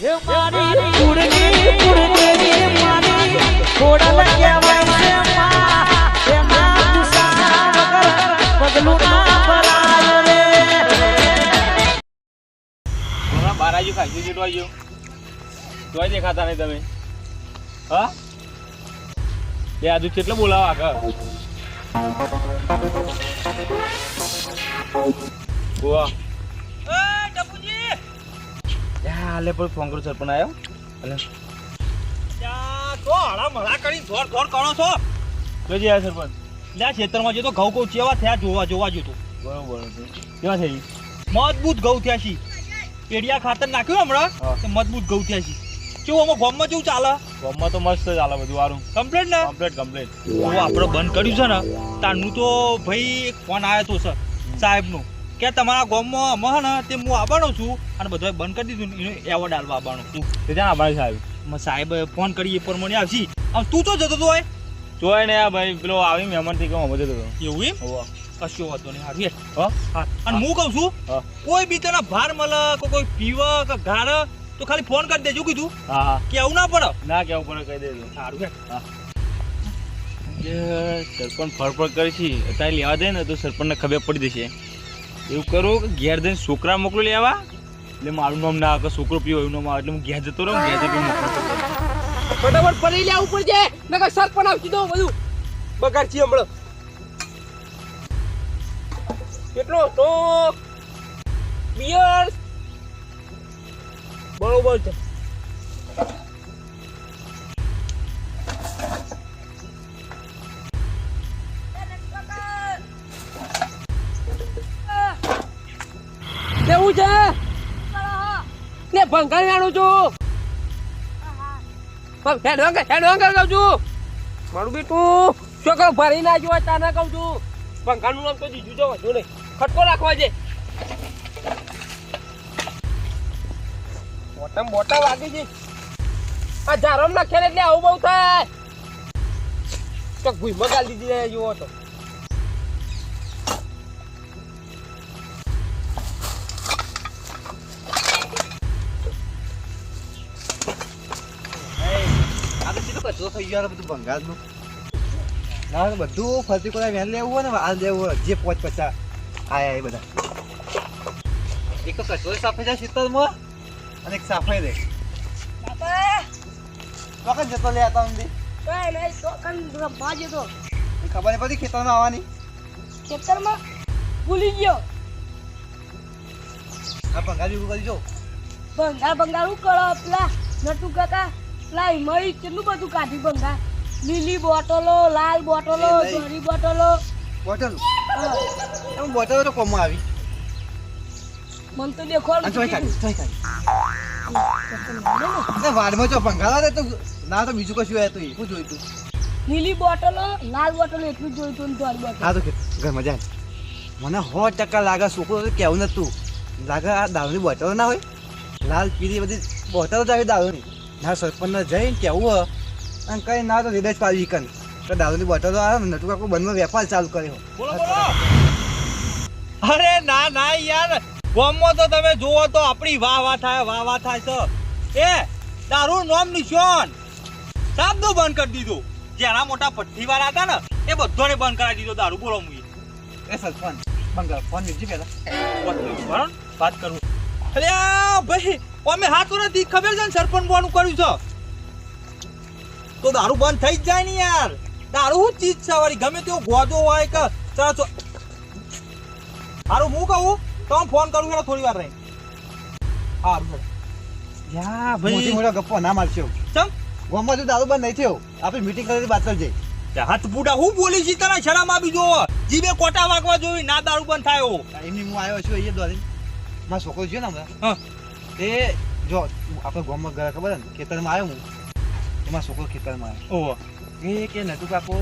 એ મારી કુળની કુળદેવી મારી ખોડલ કહેવાય છે. એના ગુસ્સા વગર પગલું ના ભરાય રે. દેખાતા નહીં તમે. હા? એ આજુ કેટલો બોલાવા આગળ. ગોવા હાલે પણ ફોન કરું સરપંચ આવ્યો અને જોજે આ સરપંચ. ખેતરમાં જે તો ઘઉં ઘઉં ચેવા થયા જોવા જોવા જોતો બરોબર કેવા થઈ મજબૂત ઘઉં થયા છી. પેડિયા ખાતર નાખ્યું હમણાં તો મજબૂત ઘઉં થયા છી. કેવું આમાં ગામમાં કેવું ચાલે? ગોમમાં તો મસ્ત ચાલે બધું સારું. કમ્પ્લેટ ને? Complete complete. આપણે બંધ કર્યું છે ને તારનું તો ભાઈ એક ફોન આવ્યો તો સર સાહેબનું. કે તમારા ગામમાં અમે ને તે હું આવવાનો છું અને બધું બંધ કરી દીધું એનો એવોર્ડ આલવા આવવાનો તું તે ત્યાં અમારી સાહેબ. સાહેબ ફોન કરી એ પ્રમાણે આવશી. આમ તું તો જતો તો હોય. જોય ને આ ભાઈ પેલો આવી મહેમાનથી કહું બધે તો. એવું એમ? કશો વાંધો નહીં હારી હા? હા. અને હું કહું છું કોઈ બી તને ભાર મળે કે કોઈ પીવે કે ગાર તો ખાલી ફોન કરી દેજો કીધું. હા કેવું ના પડે. ના કેવું પડે કહી દેજો. સારું. જે સરપંચ ફરફર કરી છે અત્યારે લેવા દે ને તો સરપંચને ખબર પડી જશે. એવું કરું કે ઘેર જઈને છોકરા મોકલો લેવા એટલે મારું નામ ના આવે, છોકરો પીવો એવું નામ આવે, એટલે હું ઘેર જતો રહું, ઘેર જઈને ફટાફટ ફરી લે ઉપર જે, નકર સર પણ આવતી દો બધું. બગાડ છે હમણાં. કેટલો તો બિયર. બરોબર છે. કેવું છે? ને ભંગાર જાણું છું. પણ હેડ વગર હેડ વગર કહું છું. મારું બેટું, છોકરો ભરી નાખ્યો હોય તાને કહું છું. પંખાનું નામ તો દીધું છે વધુ નહીં. ખટકો રાખવા છે. મોટા મોટા વાગી છે. આ જારમ નાખે એટલે આવું બહુ થાય. તો ભૂઈ ગાલી દીધી જુઓ તો. સીધો થઈ ગયો બધું ભંગારનું ના બધું ફરતી કોઈ વેન લેવું હોય ને આ લેવું હોય જે પોચ પચા આયા એ બધા. એક તો કચરો સાફે જાય શીતળમાં અને એક સાફાઈ દે ચોકન જતો લે આતા ઊંધી ખબર નહીં પડી ખેતરમાં આવવાની. ખેતરમાં? ભૂલી ગયો. આ ભંગાર જેવું કરી જો ભંગાર ભંગાર શું કરો પેલા નટુ કાકા? પેલા હિમળી કેટલું બધું કાઢી ભંગાર લીલી બોટલો લાલ બોટલો ધોરી બોટલો. બોટલ? એમ બોટલ તો કોમમાં આવી? મને તો દેખો વાડમાં જો ભંગાર આવે તો ના તો બીજું કશું તો એ શું જોઈતું? લીલી બોટલો લાલ બોટલો એટલું જ જોયું તું ને ધોરી બોટલ. હા તો ઘર મજા આવે. મને સો ટકા લાગે છોકરો તો કેવું નતું. લાગે આ દારૂની બોટલો ના હોય. લાલ પીળી બધી બોટલો જ આવી દારૂની. ના સરપંચને જઈને કેવું અને કઈ ના તો હૃદય જ પાડી કન તો દારૂની બોટલો આવે ને નટુ કાકુ બંધમાં વેપાર ચાલુ કર્યો. અરે ના ના યાર. ગામમાં તો તમે જુઓ તો આપણી વાહ વાહ થાય વાહ વાહ થાય છે. એ દારૂ નોમ નિશાન. સાબનું બંધ કરી દીધું. જેના મોટા ભઠ્ઠી વાળા હતા ને એ બધોને બંધ કરાવી દીધો દારૂ બોલો મુઈ એ સરપંચ બંગલા ફોન નીચી પેલા વાત કરું અરે ભાઈ અમે હાથ નથી. ખબર છે ને સરપંચ બોનું કર્યું છે? તો દારૂ બંધ થઈ જ જાય ને યાર. દારૂ શું ચીજ છે વાળી? ગમે તેવો ગોજો હોય કે ચાલો ચો હારું હું કહું તો હું ફોન કરું છું થોડી વાર રહી હા. યા મોટી ભાઈ. મોટા ગપ્પો ના મારશો. ચમ. ગોમાં તો દારૂ બંધ નહીં થયો. આપણે મીટિંગ કરેલી વાત કરજે. હાથ બુડા હું બોલી છી તને શરમ આપી જો જીભે કોટા વાગવા જોઈ ના દારૂ બંધ થાય. એમની હું આવ્યો છું એ દોરી મારો છોકરો છે ને હમણાં. હા. એ જો આપણે ગામમાં ગયા ખબર ને ખેતરમાં આવ્યો હું. એમાં છોકરો ખેતરમાં આવ્યો. ઓહો. એ કે નટુ કાકો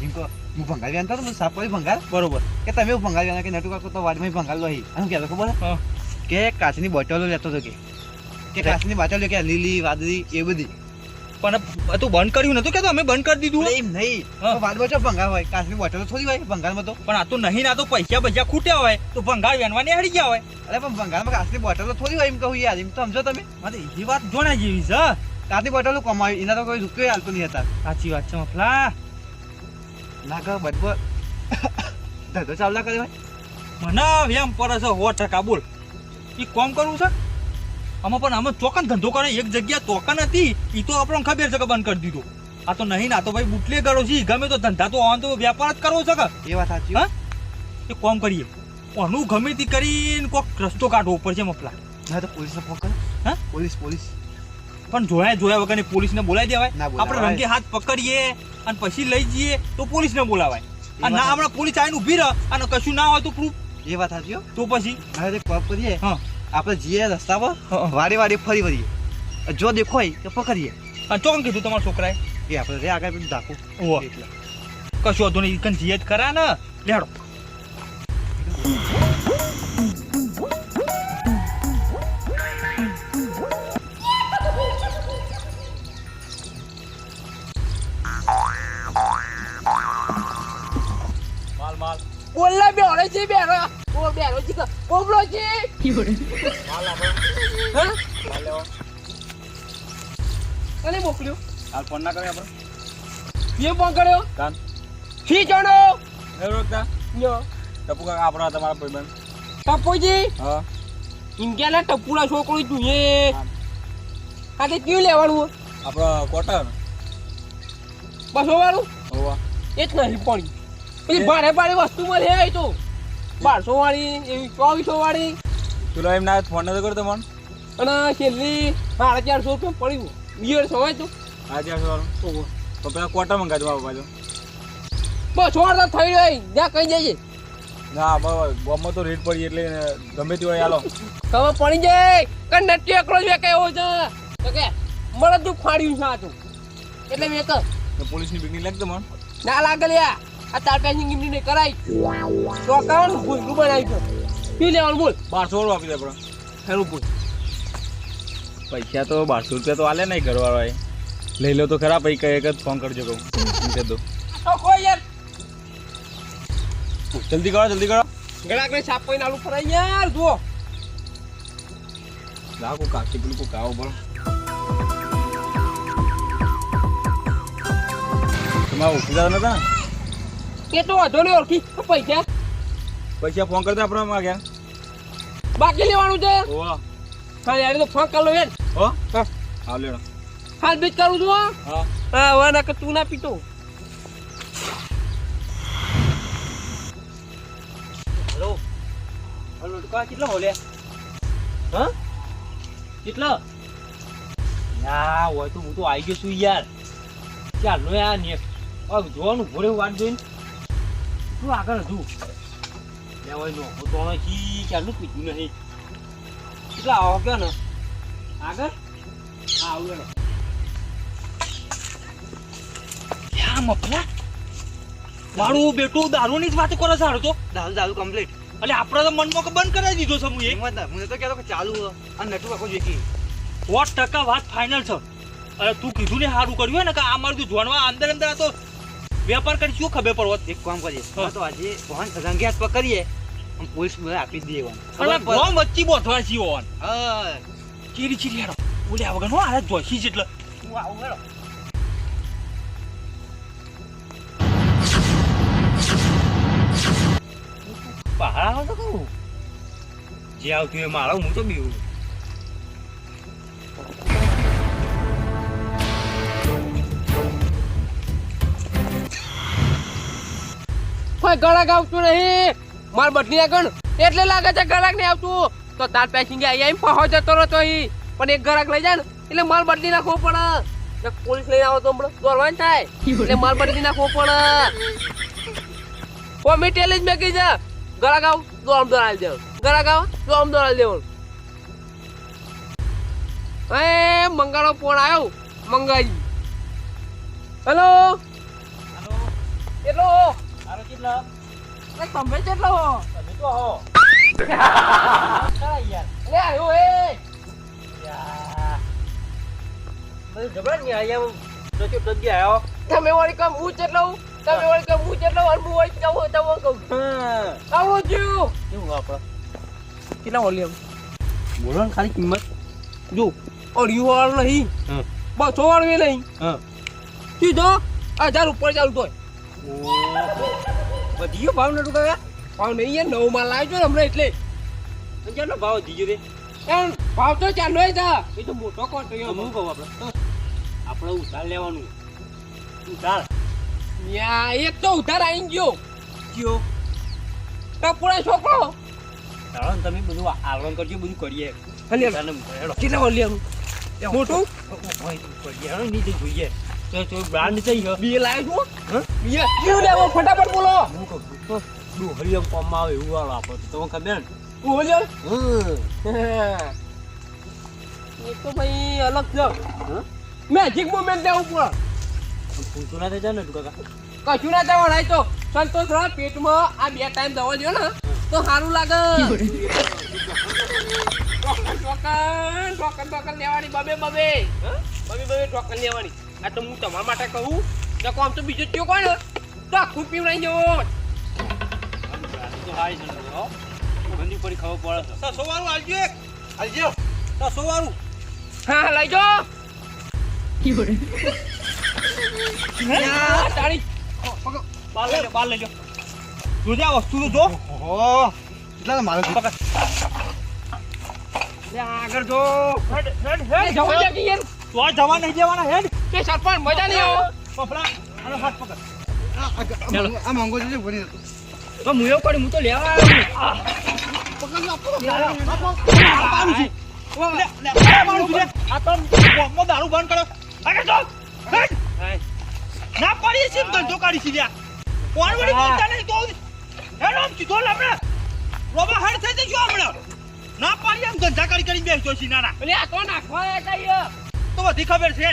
જીંકો હું ભંગાવી આનતા તો સાપ કોઈ ભંગાર. બરોબર. કે તમે ભંગાવી આના કે નટુ કાકો તો વાડમાં ભંગાર લો અહીં હું કહેતો ખબર હા. કે કાચની બોટલો લેતો હતો કે. કે કાચની બોટલો કે લીલી વાદળી એ બધી. પણ તું બંધ કર્યું નતું કે અમે બંધ કરી દીધું એમ નહીં. હા. બચો ભંગાર હોય. કાશ્મીર બોટલો થોડી હોય ભંગારમાં તો. પણ આ તો નહીં ના તો પૈસા પૈસા ખૂટ્યા હોય તો ભંગાર વેનવાની હડી ગયા હોય. અરે પણ ભંગારમાં કાશ્મીર બોટલો થોડી હોય એમ કહું યાર એમ તો સમજો તમે. મારે એ વાત જોણા જેવી છે. કાશ્મીર બોટલો કમાવી એના તો કોઈ રૂપિયો હાલતો નહીં હતા. સાચી વાત છે મફલા. કહો બધો ધંધો ચાલતા કરે હોય. મને વેમ પર છે સો ટકા બોલ. એ કોમ કરવું છે આમાં પણ અમે ચોકન ધંધો કરે એક જગ્યા ચોકન હતી એ તો આપણને ખબર છે કે બંધ કરી દીધો. આ તો નહીં ના તો ભાઈ બુટલે કરો છે ગમે તો ધંધા તો આમ તો વેપાર જ કરવો છે કે? એ વાત સાચી હા? એ કોમ કરીએ કોનું ગમે તે કરીને કોક રસ્તો કાઢવો પડશે મફલા. ના તો પોલીસને ફોન કરો. હા? Police police. પણ જોયા જોયા વગર પોલીસને બોલાવી દેવાય. આપણે રંગે હાથ પકડીએ અને પછી લઈ જઈએ તો પોલીસને બોલાવાય. અને ના હમણાં પોલીસ આવીને ઊભી રહે અને કશું ના હોય તો પ્રૂફ એ વાત સાચી હો. તો પછી? કોપ કરીએ. હા. આપણે જઈએ રસ્તા પર વારે વારે ફરી વળીએ. જો દેખો હોય તો પકડીએ. અને ચોકમ કીધું તમારા છોકરાએ? એ આપણે રે આગળ પેલું ઢાંકું ઓહો. એટલે. કશું વધુ નહીં કન જીએ જ ખરા ને. લેડો. હા? અને મોકલ્યો. હાલ ફોન ના કરે આપણે? એ ફોન કર્યો? કાન. ફી જાણો રોકતા? યો ટપુ કાકા આપણા તમારા ભાઈબંધ. ટપુજી? હા. ઇન્ડિયાના ટપુના છોકરો તું એ. તે ક્યું લેવાનું? આપણો કોટન બસો વાળું? હોવા. એ જ નહીં પડી પછી ભારે ભારે વસ્તુ મળે તો. બારસો વાળી એવી ચોવીસો વાળી. તું એમ ના ફોન નતો કરતો મન. અને છેલ્લી સાડા ચારસો રૂપિયા પડ્યું. બિયર સવાય તો. આજે વાળું તો પેલા કોટા મંગાવી દો બાજુ બસો છોડ તો થઈ જાય. જ્યાં કઈ જઈએ ના બરાબર બોમ્બમાં તો રેટ પડી એટલે ગમે તે હોય હાલો. ખબર પડી જાય કે નટી એકલો જ વેકે એવો છે. તો કે મને તું ફાડ્યું છે આ તું. એટલે મેં તો પોલીસની બિગની લાગતો મન? ના લાગે લ્યા. આ તાર પેસિંગ ગીમની નહીં કરાય તો કાવાનું ભૂલનું બનાવી છે. પી લેવાનું બોલ. બારસો વાળું આપી દે બોલ. પૈસા તો બારસો રૂપિયા તો આલે નહીં ઘરવાળાએ. લઈ લો તો ખરા કઈ એક જ ફોન કરજો કહું. કહી દો તો યાર. જલ્દી કરો જલ્દી કરો. ગળાકને સાપ કોઈ નાલું ફરાય યાર જુઓ. લા કો કાકી પેલું કોઈ કાવો પણ તમારા ઓળખીતા નતા એ તો વાંધો નહીં ઓળખી. પૈસા. પૈસા ફોન કરતા આપણે માં ગયા. બાકી લેવાનું છે? ઓવા હા યાર તો ફોન કર લો યાર હો? હા. હાલ લેણો હાલ બીજ કરું છું હા. હા. હવે ના કે તું ના પીતો હલો. હલો કા કેટલો હોલે? હા? કેટલો? ના હોય તો હું તો આવી ગયો છું યાર. ચાલો યાર ને જોવાનું ભોરે વાત જોઈને. તું આગળ હતું હોય નો તો કી ચાલુ પીધું નહીં. કેટલા આવો કયો ને? આગળ? હા આવું હેડો. મફલા. મારું બેટું દારૂની જ વાત કરે છે તો. દારૂ દારૂ કમ્પ્લીટ એટલે આપણે તો મનમાં બંધ કરાવી દીધો છે હું ના. મને તો કહેતો કે ચાલુ હે. અને નટુ આખો જોઈ સો ટકા વાત ફાઇનલ છે. અરે તું કીધું ને સારું કર્યું ને કે આ મારું જોણવા અંદર અંદર આ તો વેપાર કરી શું ખબર પડવો એક કામ કરીએ. તો આજે વાહન પકડીએ આમ પોલીસ બધા આપી પડે. ગોમ વચ્ચે બોધવા છીએ ઓન હા. ચીરી ચીરી હેડો. બોલ્યા વગર નો આ જોઈશી જ એટલે તું આવું હેડો. પહાડા તો કહું. જે આવતું એ મારો હું તો બીવું. કોઈ ગળાક આવતું નહીં. માર બટની આગળ. એટલે લાગે છે ગળાક નહીં આવતું. તો તાર પેસિંગ આઈ આઈ પહોંચ જતો રહો તો ઈ પણ એક ગળાક લઈ જાય ને. એટલે માલ બદલી નાખવો પડે. પોલીસ લઈને આવો તો દોડવાનું થાય. એટલે માલ બદલી નાખવો પડે. કોમી જ મેકી છે. ગળાક આવ દોડ દોડાવી દેવ. ગળાક આવ દોડ દોડાવી દેવ. એ મંગાળો ફોન આવ્યો. મંગાઈ. હેલો મારો કેટલા? એ તમે કેટલો હો તમે તો હો યાર લે આવ્યો એ યાર જબરા ને આયા તો તમે વળી કહો હું જેટલો તમે વળી કહો હું જેટલો અને હું વળી કહું આવો કેવું આપડે કેટલા વળી બોલો ને ખાલી કિંમત જો અઢી વાળ નહીં હા. બસો વાળ બી નહીં સીધો હજાર ઉપર ચાલતો તોય વધી ગયો ભાવ નતું કાકા ભાવ નહીં યાર નવ માલ લાવજો ને હમણાં એટલે ચાલો ભાવ વધી ગયો રે એમ ભાવ તો ચાલુ જ છે એ તો મોટો કોણ તો હું કહું આપણે આપણે ઉધાર લેવાનું ઉધાર યા એક તો ઉધાર આવી ગયો ગયો ટપુડા છોકરો ચાલો તમે બધું આવરણ કરજો બધું કરીએ કેટલા આમ મોટું કરીએ નીચે જોઈએ તો તો બ્રાન્ડ થઈ ગયો બે લાવ્યો છું હા? કયું લેવો ફટાફટ બોલો. હું કહું તો ડુહળી આમ કોમમાં આવે એવું વાળો આપો તો ખબર ને એ તો ભાઈ અલગ છે. મેજિક મોમેન્ટ લેવું પડે. પૂછું ના થઈ જાય ને તું કાકા? કશું ના તો. સંતોષ રહે પેટમાં આ બે ટાઈમ દવા દો ને તો સારું લાગે. ટોકન ટોકન લેવાની બબે બબે. હં? બબે બબે ટોકન લેવાની. આ તો હું તમારા માટે કહું નકો આમ તો બીજો ચિયો કોણ તો આખું પીવડાઈ જવો તો હારી છે ગંદી પડી ખબર પડે છે છસો વાળું આલજો એક આલજો છસો વાળું હા લઈ જો તારી બાર લઈ લો બાર લઈ લો જોજે વસ્તુ તો જો ઓહો કેટલા મારે આગળ જો હેડ હેડ એ જવા કે તો જવા નહીં જવાના હેડ તે સરપંચ મજા નહીં આવો પફલા આનો હાથ પકડ. આ મંગો છે ભણી તો હું એવું કરું હું તો લેવા દારૂ બંધ કરો ના પાડીએ છીએ ધંધો કાઢી છીએ કોણ વળી બોલતા નહીં તો આમ સીધો લાવડે રોબા હેડ થઈ જજો હમણાં. ના પાડીએ આમ ધંધા કરી કરી બેસજો છીએ નાના એટલે આ તો નાખવા આવ્યા તા યાર. તો બધી ખબર છે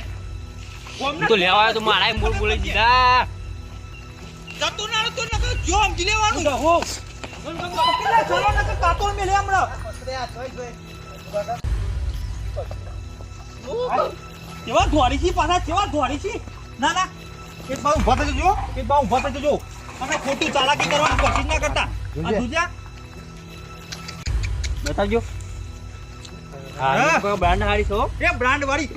હું તો લેવા આવ્યો તો મારા મૂળ બોલી દીધા. જતું ના તો નકર જો જી લેવાનું. હો કેટલા ચલો નકર કાતો મેલે હમણાં કેવા ધોરી છે પાછા કેવા ધોરી છે? ના ના. એ બાઉ ઊભા થઈ જજો એક બાઉ ઊભા થઈ જજો અને ખોટું ચાલાકી કરવાની કોશિશ ના કરતા. આ બતાવજો. હા. બ્રાન્ડ હારી છો. એ બ્રાન્ડ વાળી.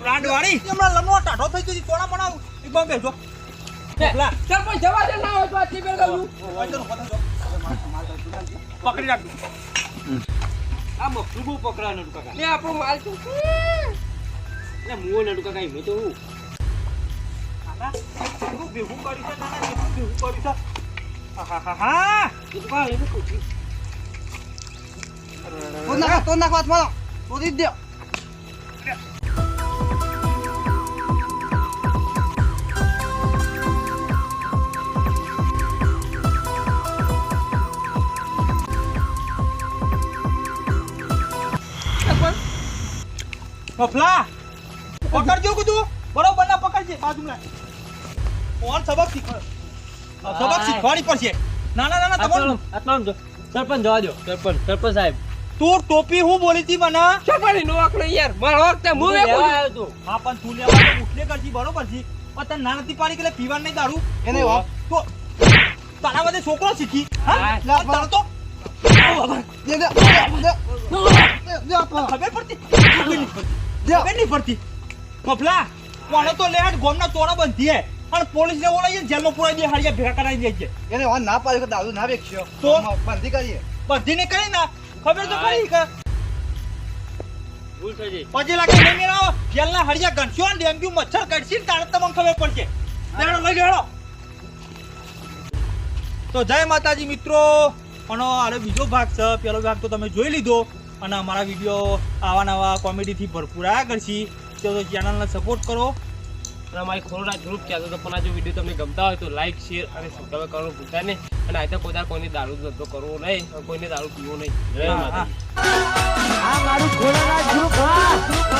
વાળી હમણાં લમણો ટાઢો થઈ જતી થોડા પણ એક બાઉ બેસો પેલા સરપંચ જવા દે ના હોય તો આ ટીપેલ કહું પકડી રાખજો આ મફલું બહુ પકડા નટુ કાકા. લે આપણો માલ તો એટલે મુઓ નટુ કાકા એમ તો હું? ભેગું કર્યું છે નાના ભેગું કર્યું છે. આહાહાહા. એ તો કાકા તો નાખો તો નાખો તો દીધ દે. મફલા પકડજો કીધું બરોબર ના પકડજે બાજુમાં કોણ સબક શીખવાડ. સબક શીખવાડી પડશે. ના ના તમારું આત્મા જો. સરપંચ જવા દો. સરપંચ સરપંચ સાહેબ. તું ટોપી હું બોલી હતી મને સરપંચ નો આકડો યાર. મારો વખતે હું છું. આવ્યો તો. હા પણ તું લેવા ઉઠલે કરજી બરોબર છે. પણ તને ના નથી પાડી કે પીવાનું નહીં દારૂ? એને. તો તારા બધે છોકરો શીખી. હા. તારો તો. ખબર પડતી. ખબર નહીં પડતી. મફલા કોને તો લેહાડ ગોમના તોડા બંધી હે. અને પોલીસ ને બોલાવીએ જેલમાં પૂરા દે હાડિયા ભેગા કરાવી દે છે. એને વાન ના પાડ્યો કે દાદુ ના વેચ્યો તો? બંધી કરીએ. બંધી ને કરી ના. ખબર તો ખરી કે. ભૂલ થઈ ગઈ. પછી લાગે નહીં મેળાવો જેલના હાડિયા ગણશો ને ડેન્ગ્યુ મચ્છર કડશી ને તાણે તમને ખબર પડશે. લેડો લઈ ગયો તો જય માતાજી મિત્રો. અને આનો બીજો ભાગ છે પેલો ભાગ તો તમે જોઈ લીધો. અને અમારા વીડિયો આવા નવા કોમેડીથી ભરપૂર આવ્યા કરશી તો ચેનલને સપોર્ટ કરો. અને અમારી ખોરોના ગ્રુપ ચાલતો તો પણ આ જો વીડિયો તમને ગમતા હોય તો લાઈક શેર અને સબસ્ક્રાઈબ કરવાનું ભૂલતા નહીં. અને આજે કોઈ કોઈને દારૂ ધંધો કરવો નહીં કોઈને દારૂ પીવો નહીં. આ મારું ગ્રુપ હા.